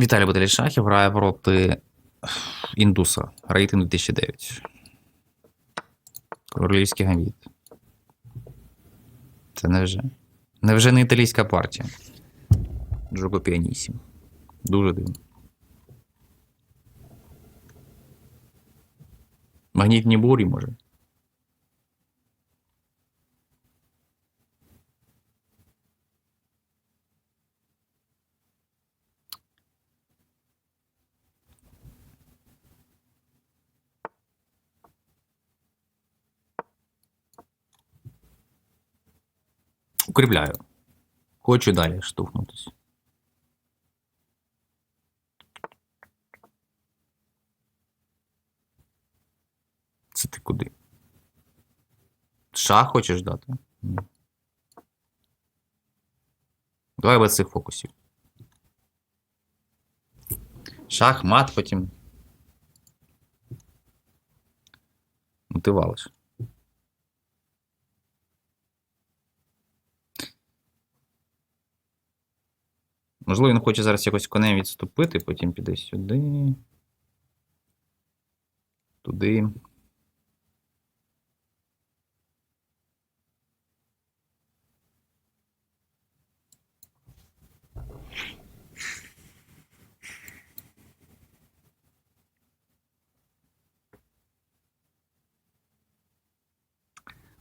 Віталій Баталій Шахів грає проти індуса. Рейтинг 2009. Королівський гамбіт. Це невже? Невже не італійська партія? Джого Піанісім. Дуже дивно. Магнітні бурі, може. Укріпляю. Хочу далі штовхнутися. Це ти куди? Шах хочеш дати? Давай без цих фокусів. Шах, мат потім. Ну ти валиш. Можливо, він хоче зараз якось конем відступити, потім піде сюди. Туди.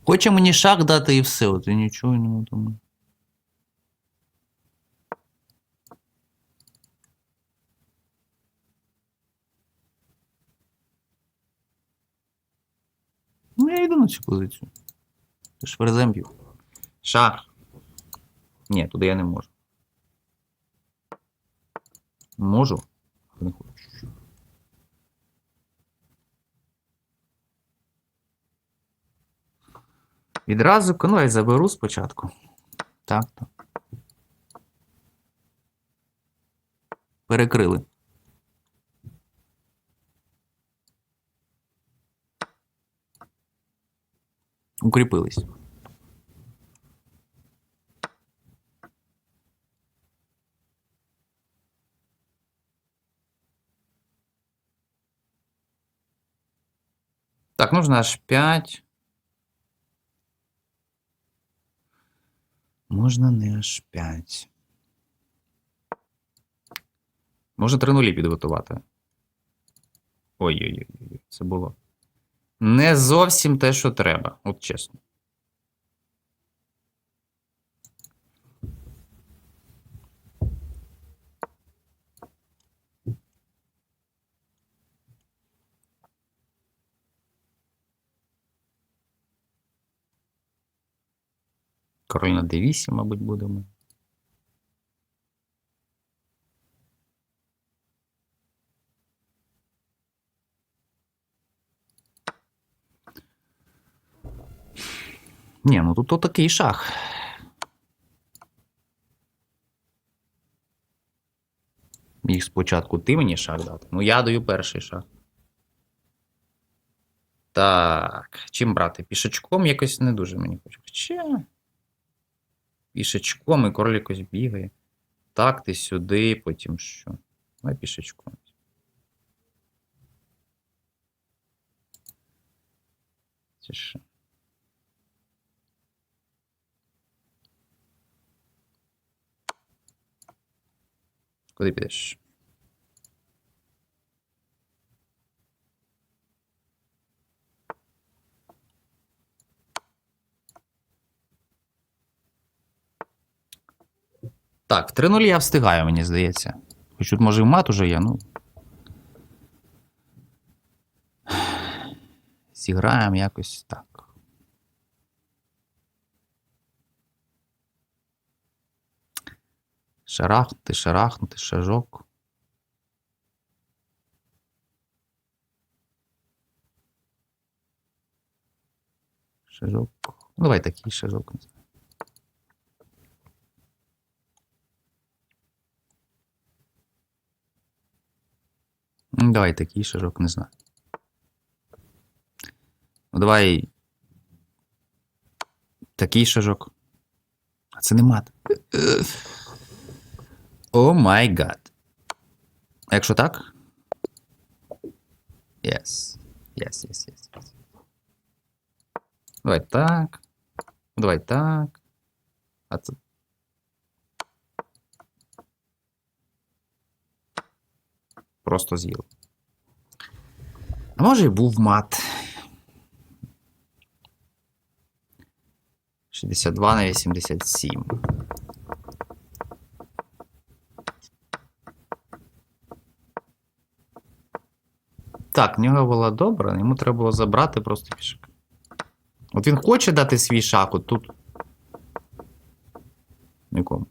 Хоче мені шах дати і все, от і нічого не тому. Ну, я йду на цю позицію. Ти ж б'ю. Шах. Ні, туди я не можу. Можу, але не хочу. Відразу ну, я заберу спочатку. Так, так. Перекрили. Укріпились. Так, нужно аж 5. Можна не аж 5. Можна 3 нулі підготувати. Ой-ой-ой, це було. Не зовсім те, що треба, от чесно. Король на d8, мабуть, будемо. Ні, ну тут отакий шах. Міг спочатку ти мені шах дати. Ну, я даю перший шах. Так, чим брати? Пішачком якось не дуже мені хоче. Хоча. Пішачком і король якось бігає. Так, ти сюди, потім що? Давай пішачком. Що? Куди підеш? Так, в 3-0 я встигаю, мені здається. Хоч тут, може, і мат уже є, ну. Зіграємо якось так. Шарахнути, шарахнути, шажок. Шажок. Ну, давай такий шажок. Ну, Давай такий шажок, не знаю. Ну, давай. Такий шажок. А це не мат. О май гад. Якщо так? Yes. Yes, yes, yes, yes. Давай так. Давай так. А це. Просто з'їв. А може і був мат. 62 на 87. Так, в нього була добра, йому треба було забрати просто пішак. От він хоче дати свій шах, от тут. Нікому.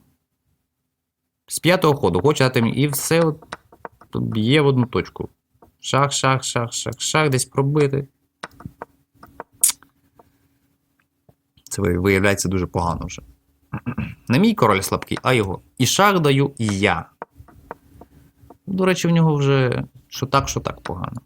З п'ятого ходу хоче дати. І все от б'є в одну точку. Шах, шах, шах, шах, шах, десь пробити. Це виявляється дуже погано вже. Не мій король слабкий, а його. І шах даю і я. До речі, в нього вже що так, що так погано.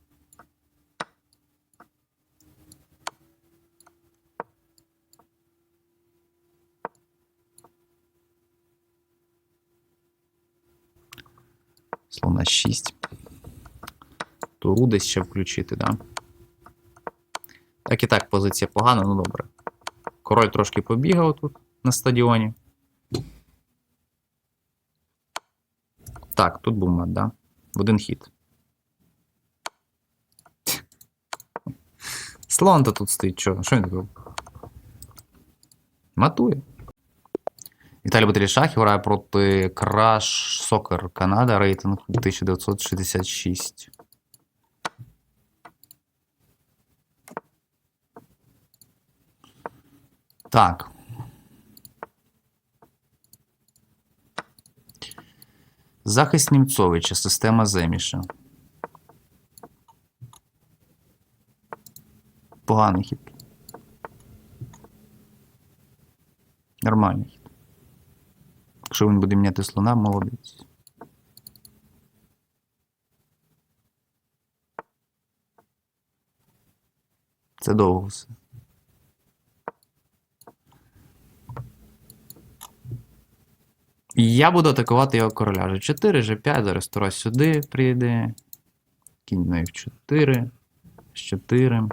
Слона 6. Туру десь ще включити, да? Так і так, позиція погана, ну добре. Король трошки побігав тут на стадіоні. Так, тут був мат, да? В один хід. Слон-то тут стоїть, що? Що він робить? Матує. Віталій Батрішахів грає проти Crash Soccer Канада, рейтинг 1966. Так. Захист Німцовича, система Земіша. Поганий хід. Нормальний хід. Якщо він буде міняти слона, молодець. Це довго все. Я буду атакувати його короля. G4, G5, зараз Тура сюди прийде. Кінь на F4. С4.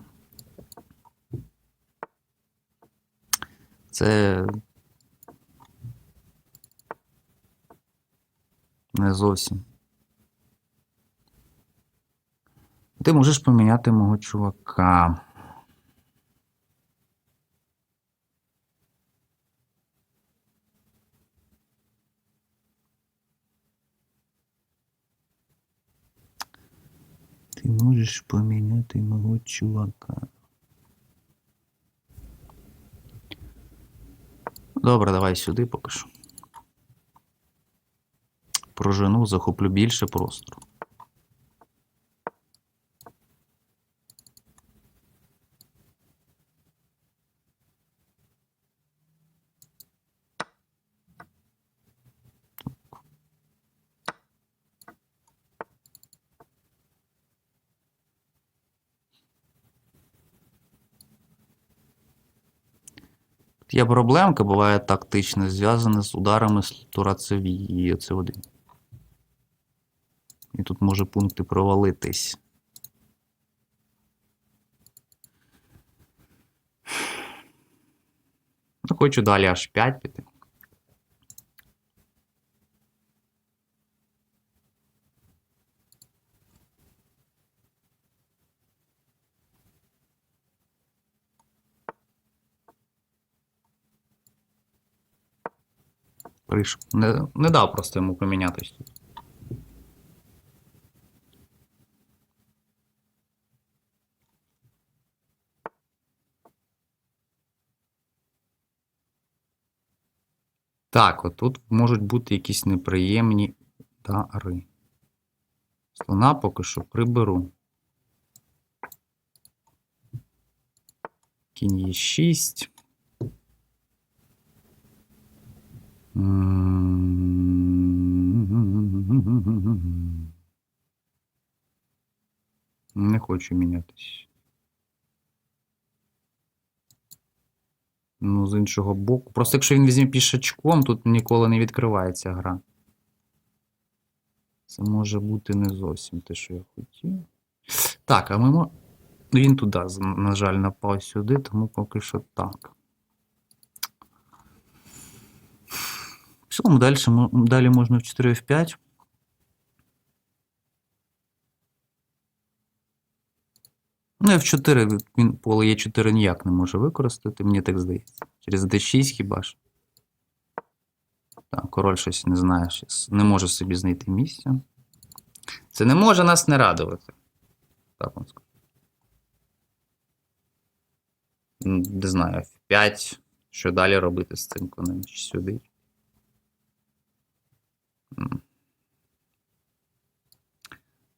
Це. Не зовсім. Ти можеш поміняти мого чувака. Ти можеш поміняти мого чувака. Добре, давай сюди поки що. Прожену, захоплю більше простору. Є проблемка, буває тактична, зв'язана з ударами з турацеві і оце один. І тут може пункти провалитись. Ну, хочу далі аж 5 піти. Не, не дав просто йому помінятись тут. Так, от тут можуть бути якісь неприємні дари. Слона поки що приберу. Кінь є 6. Не хочу мінятись. Ну, з іншого боку. Просто якщо він візьме пішачком, тут ніколи не відкривається гра. Це може бути не зовсім те, що я хотів. Так, а ми мо... Ну, Він туди, на жаль, напав сюди, тому поки що так. В цілому далі можна в 4 в 5. Ну, F4 він поле Е4 ніяк не може використати, мені так здається. Через D6 хіба ж. Так, король щось не знає, щось не може собі знайти місця. Це не може нас не радувати. Так вам скажу. Не знаю, F5. Що далі робити з цим конем? Сюди?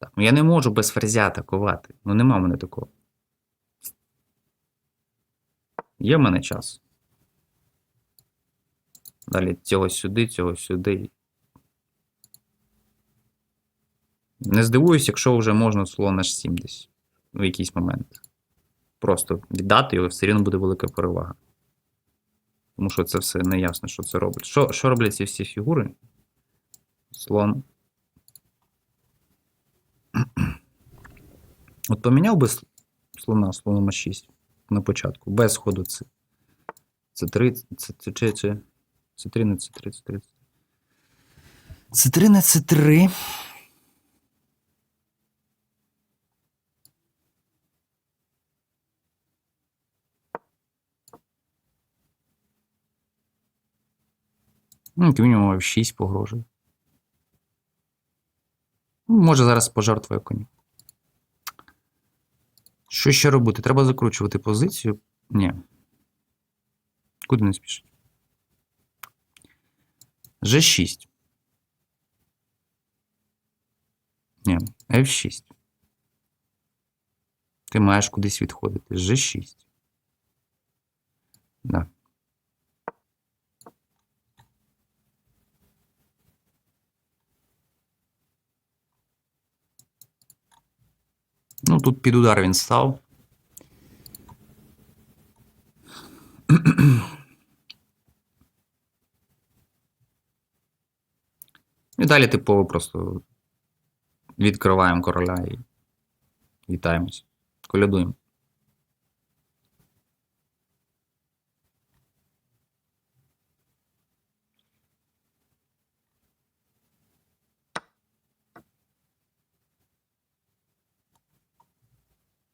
М. Так, ну я не можу без ферзя атакувати. Ну нема в мене такого. Є в мене час. Далі цього сюди, цього сюди. Не здивуюсь, якщо вже можна слон H7 десь в якийсь момент. Просто віддати його, все рівно буде велика перевага. Тому що це все не ясно, що це роблять. Що, що роблять ці всі фігури? Слон. От поміняв би слона слоном А6 на початку, без ходу С. Це 3, це, це, це, це, це 3 на це 3, це 3. Це 3 на це 3. Ну, мінімум F6 погрожує. Ну, Може зараз пожертвує коні. Що ще робити? Треба закручувати позицію. Ні. Куди не спішить? G6. Ні, F6. Ти маєш кудись відходити. G6. Да. Ну, тут під удар він став. І далі типово просто відкриваємо короля і вітаємось. Колядуємо.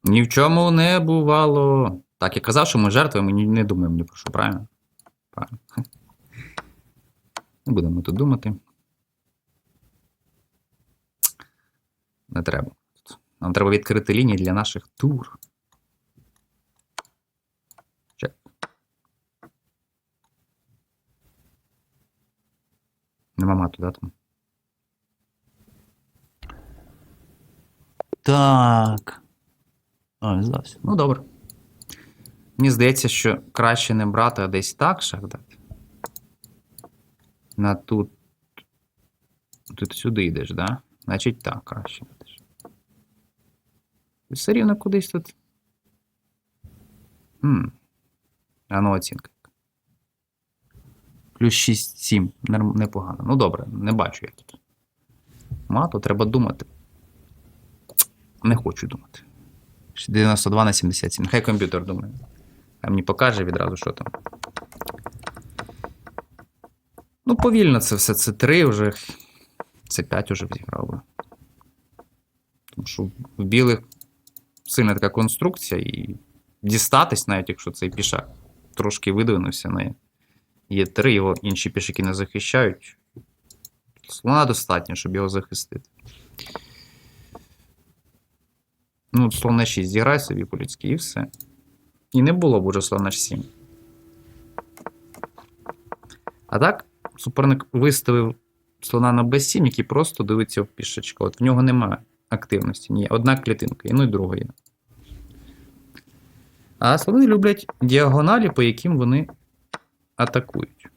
Ні в чому не бувало. Так, я казав, що ми жертвуємо, ми не думаємо ні про що, правильно? Правильно. Не будемо тут думати. Не треба. Нам треба відкрити лінії для наших тур. Нема мату, да, там? Так. А, він здався. Ну, добре. Мені здається, що краще не брати, а десь так шах. На тут. Тут сюди йдеш, да? Значить так, краще йдеш. Ти все рівно кудись тут. Хм. А ну оцінка. Плюс 6-7. Непогано. Ну добре, не бачу я тут. Мато, треба думати. Не хочу думати. 92 на 77. Нехай комп'ютер думає. А мені покаже відразу, що там. Ну, повільно це все. Це 3 вже. Це 5 вже зіграв би. Тому що в білих сильна така конструкція, і дістатись, навіть якщо цей пішак трошки видвинувся на Є3, його інші пішаки не захищають. Слона достатньо, щоб його захистити. Ну, слон на 6 зіграй собі по-людськи і все. І не було б уже слон на 7. А так, суперник виставив слона на b7, який просто дивиться в пішечка. От в нього немає активності. Ні, одна клітинка, і ну і друга. А слони люблять діагоналі, по яким вони атакують.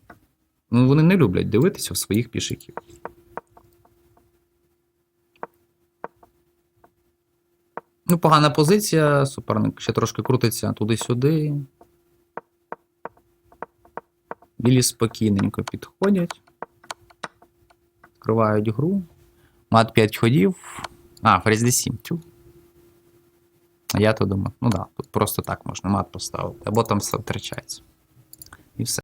Ну, вони не люблять дивитися в своїх пішиків. Погана позиція. Суперник ще трошки крутиться туди-сюди. Білі спокійненько підходять. Відкривають гру. Мат 5 ходів. А, ферзь d7. Тю. А я то думаю, ну да, тут просто так можна мат поставити. Або там все втрачається. І все.